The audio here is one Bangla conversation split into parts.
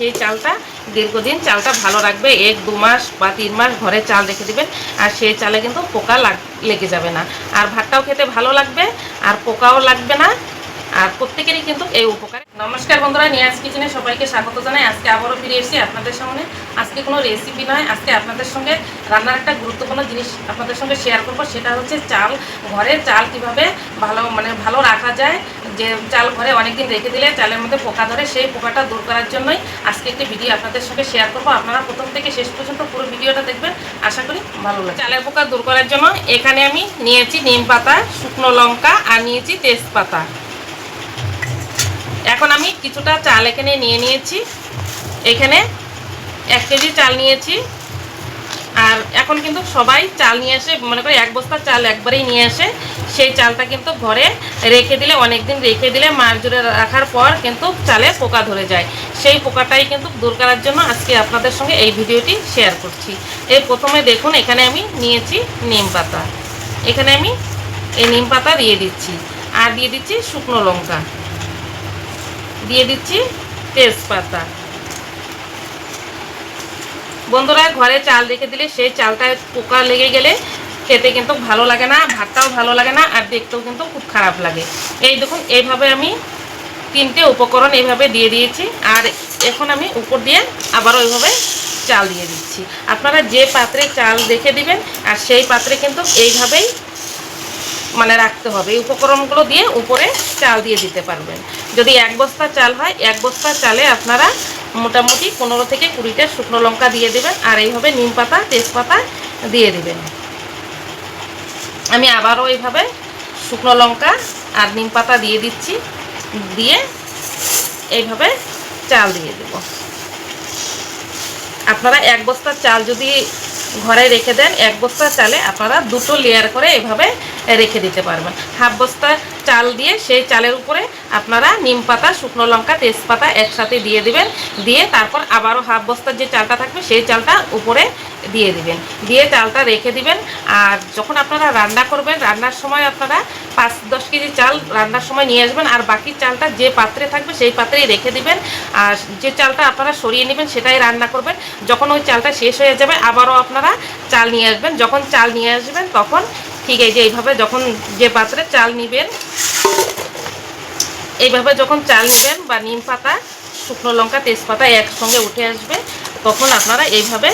সেই চালটা দীর্ঘদিন চালটা ভালো রাখবে। এক, দু মাস বা তিন মাস ঘরে চাল রেখে দিবেন। আর সেই চালে কিন্তু পোকা লেগে যাবে না। আর ভাতটাও খেতে ভালো লাগবে, আর পোকাও লাগবে না। আর প্রত্যেকেরই কিন্তু এই উপকার। নমস্কার বন্ধুরা, নিয়াজ কিচেনে সবাইকে স্বাগত জানাই। আজকে আবারও ফিরে এসেছি আপনাদের সামনে। আজকে কোনো রেসিপি নয়, আজকে আপনাদের সঙ্গে রান্নার একটা গুরুত্বপূর্ণ জিনিস আপনাদের সঙ্গে শেয়ার করব। সেটা হচ্ছে চাল ঘরে চাল কীভাবে ভালো মানে ভালো রাখা যায় যে চাল ঘরে অনেকদিন রেখে দিলে চালের মধ্যে পোকা ধরে, সেই পোকাটা দূর করার জন্যই আজকে একটি ভিডিও আপনাদের সঙ্গে শেয়ার করব। আপনারা প্রথম থেকে শেষ পর্যন্ত পুরো ভিডিওটা দেখবেন। আশা করি ভালো লাগে চালের পোকা দূর করার জন্য এখানে আমি নিয়েছি নিম পাতা, শুকনো লঙ্কা আর নিয়েছি তেজপাতা। এখন আমি কিছুটা চাল এখানে নিয়ে নিয়েছি। এখানে এক কেজি চাল নিয়েছি। আর এখন কিন্তু সবাই চাল নিয়ে আসে মনে করি এক বস্তা চাল একবারেই নিয়ে আসে সেই চালটা কিন্তু ঘরে রেখে দিলে অনেক দিন রেখে দিলে, মার জুড়ে রাখার পর কিন্তু চালে পোকা ধরে যায়। সেই পোকাটাই কিন্তু দূর করার জন্য আজকে আপনাদের সঙ্গে এই ভিডিওটি শেয়ার করছি। এই প্রথমে দেখুন, এখানে আমি নিয়েছি নিম পাতা। এখানে আমি এই নিম পাতা দিয়ে দিচ্ছি। আর দিয়ে দিচ্ছি শুকনো লঙ্কা। দিয়ে দিচ্ছি তেজপাতা। বন্ধুরা, ঘরে চাল রেখে দিলে সেই চালটায় পোকা লেগে গেলে খেতে কিন্তু ভালো লাগে না, ভাতটাও ভালো লাগে না আর দেখতেও কিন্তু খুব খারাপ লাগে। এই দেখুন, এইভাবে আমি তিনটে উপকরণ এইভাবে দিয়ে দিয়েছি আর এখন আমি উপর দিয়ে আবারও ওইভাবে চাল দিয়ে দিচ্ছি। আপনারা যে পাত্রে চাল রেখে দিবেন আর সেই পাত্রে কিন্তু এইভাবেই মানে রাখতে হবে। এই উপকরণগুলো দিয়ে উপরে চাল দিয়ে দিতে পারবেন। যদি এক বস্তা চাল হয়, এক বস্তা চালে আপনারা মোটামুটি পনেরো থেকে কুড়িটা শুকনো লঙ্কা দিয়ে দেবেন, আর এইভাবে নিম পাতা, তেজপাতা দিয়ে দেবেন। আমি আবারও এইভাবে শুকনো লঙ্কা আর নিম পাতা দিয়ে দিচ্ছি, দিয়ে এইভাবে চাল দিয়ে দেব। আপনারা এক বস্তার চাল যদি ঘরে রেখে দেন, এক বস্তা চালে আপনারা দুটো লেয়ার করে এভাবে রেখে দিতে পারবেন। হাফ বস্তা চাল দিয়ে সেই চালের উপরে আপনারা নিম পাতা, শুকনো লঙ্কা, তেজপাতা একসাথে দিয়ে দিবেন। দিয়ে তারপর আবারও হাফ বস্তার যে চালটা থাকবে, সেই চালটা উপরে দিয়ে দিবেন। দিয়ে চালটা রেখে দিবেন। আর যখন আপনারা রান্না করবেন, রান্নার সময় আপনারা পাঁচ দশ কেজি চাল রান্নার সময় নিয়ে আসবেন। আর বাকি চালটা যে পাত্রে থাকবে, সেই পাত্রেই রেখে দিবেন। আর যে চালটা আপনারা সরিয়ে নেবেন, সেটাই রান্না করবেন। যখন ওই চালটা শেষ হয়ে যাবে, আবারও আপনারা চাল নিয়ে আসবেন। যখন চাল নিয়ে আসবেন, তখন ঠিক এই যে এইভাবে যখন যে পাত্রে চাল নিবেন, এইভাবে যখন চাল নেবেন বা নিম পাতা, শুকনো লঙ্কা, তেজপাতা একসঙ্গে উঠে আসবে, তখন আপনারা এইভাবে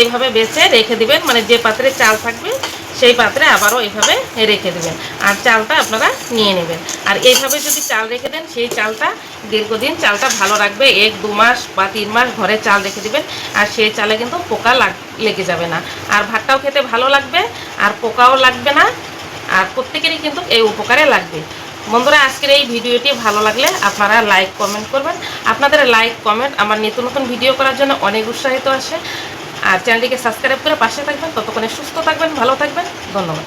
এইভাবে বেছে রেখে দিবেন। মানে যে পাত্রে চাল থাকবে, সেই পাত্রে আবারও এইভাবে রেখে দেবেন। আর চালটা আপনারা নিয়ে নেবেন। আর এইভাবে যদি চাল রেখে দেন, সেই চালটা দীর্ঘদিন চালটা ভালো রাখবে। এক, দু মাস বা তিন মাস ঘরে চাল রেখে দিবেন। আর সেই চালে কিন্তু পোকা লাগ লেগে যাবে না। আর ভাতটাও খেতে ভালো লাগবে, আর পোকাও লাগবে না। আর প্রত্যেকেরই কিন্তু এই উপকারে লাগবে। বন্ধুরা, আজকের এই ভিডিওটি ভালো লাগলে আপনারা লাইক, কমেন্ট করবেন। আপনাদের লাইক, কমেন্ট আমার নিত্য নতুন ভিডিও করার জন্য অনেক উৎসাহিত আসে। আর চ্যানেলটিকে সাবস্ক্রাইব করে পাশে থাকবেন ততক্ষণে সুস্থ থাকবেন ভালো থাকবেন ধন্যবাদ।